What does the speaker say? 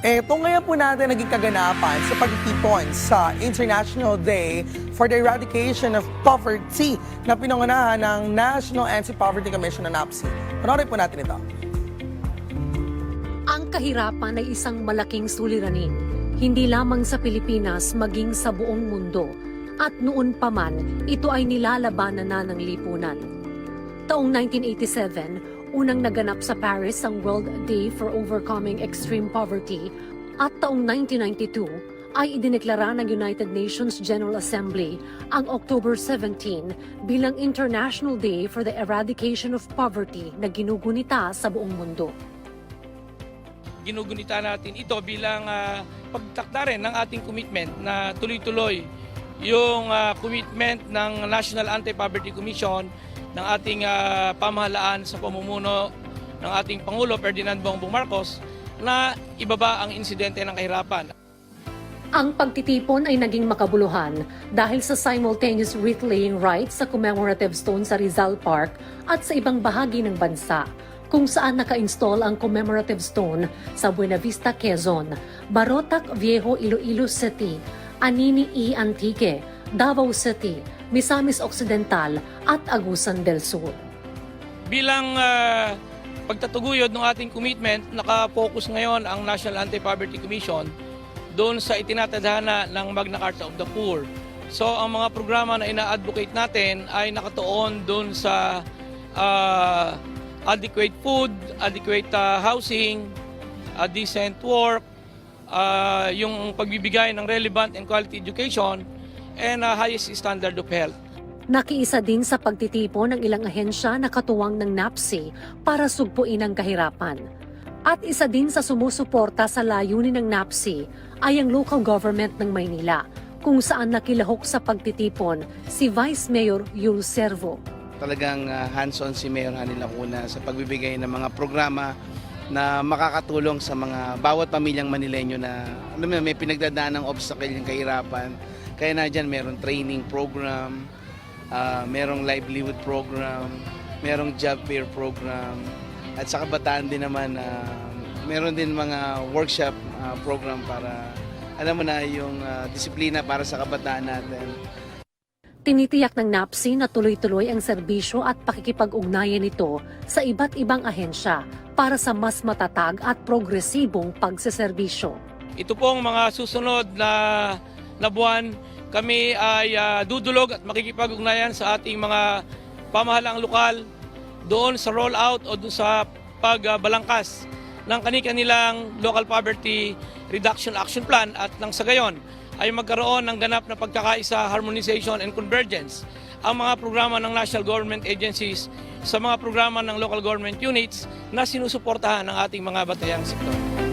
Ito ngayon po natin naging kaganapan sa pagtitipon sa International Day for the Eradication of Poverty na pinangunahan ng National Anti-Poverty Commission na NAPSI. Panoorin po natin ito. Ang kahirapan ay isang malaking suliranin, hindi lamang sa Pilipinas maging sa buong mundo. At noon pa man, ito ay nilalabanan na ng lipunan. Taong 1987, unang naganap sa Paris ang World Day for Overcoming Extreme Poverty at taong 1992 ay idineklara ng United Nations General Assembly ang October 17 bilang International Day for the Eradication of Poverty na ginugunita sa buong mundo. ginugunita natin ito bilang ah, pagtakda rin ng ating commitment na tuloy-tuloy yung ah, commitment ng National Anti-Poverty Commission ng ating ah, pamahalaan sa pamumuno ng ating Pangulo Ferdinand Bongbong Marcos na ibaba ang insidente ng kahirapan. Ang pagtitipon ay naging makabuluhan dahil sa simultaneous wreath-laying rites sa commemorative stone sa Rizal Park at sa ibang bahagi ng bansa kung saan naka-install ang commemorative stone sa Buena Vista, Quezon, Barotac Viejo, Iloilo City, Anini E. Antique, Davao City, Misamis Occidental at Agusan del Sur. Bilang ah, pagtatuguyod ng ating commitment, nakapokus ngayon ang National Anti-Poverty Commission doon sa itinatadhana ng Magna Carta of the Poor. So ang mga programa na ina-advocate natin ay nakatuon doon sa ah, adequate food, adequate ah, housing, ah, decent work, ah, yung pagbibigay ng relevant and quality education, and ah, highest standard of health. Nakiisa din sa pagtitipon ng ilang ahensya na katuwang ng NAPSI para sugpuin ang kahirapan. At isa din sa sumusuporta sa layunin ng NAPSI ay ang local government ng Maynila, kung saan nakilahok sa pagtitipon si Vice Mayor Yul Servo. talagang ah, hands-on si Mayor Hani Lacuna sa pagbibigay ng mga programa na makakatulong sa mga bawat pamilyang Manileño na ano mo, may pinagdadaan ng obstacle yung kahirapan. Kaya na dyan meron training program, ah, merong livelihood program, merong job fair program, at sa kabataan din naman ah, meron din mga workshop ah, program para alam mo na yung ah, disiplina para sa kabataan natin. Tinitiyak ng NAPSI na tuloy-tuloy ang serbisyo at pakikipag-ugnayan nito sa iba't ibang ahensya para sa mas matatag at progresibong pagseserbisyo. Ito pong mga susunod na, na buwan, kami ay ah, dudulog at makikipag-ugnayan sa ating mga pamahalaang lokal doon sa rollout o doon sa pagbalangkas ng kani-kanilang local poverty reduction action plan at nang sa gayon ay magkaroon ng ganap na pagkakaisa, harmonization and convergence ang mga programa ng national government agencies sa mga programa ng local government units na sinusuportahan ng ating mga batayang sektor.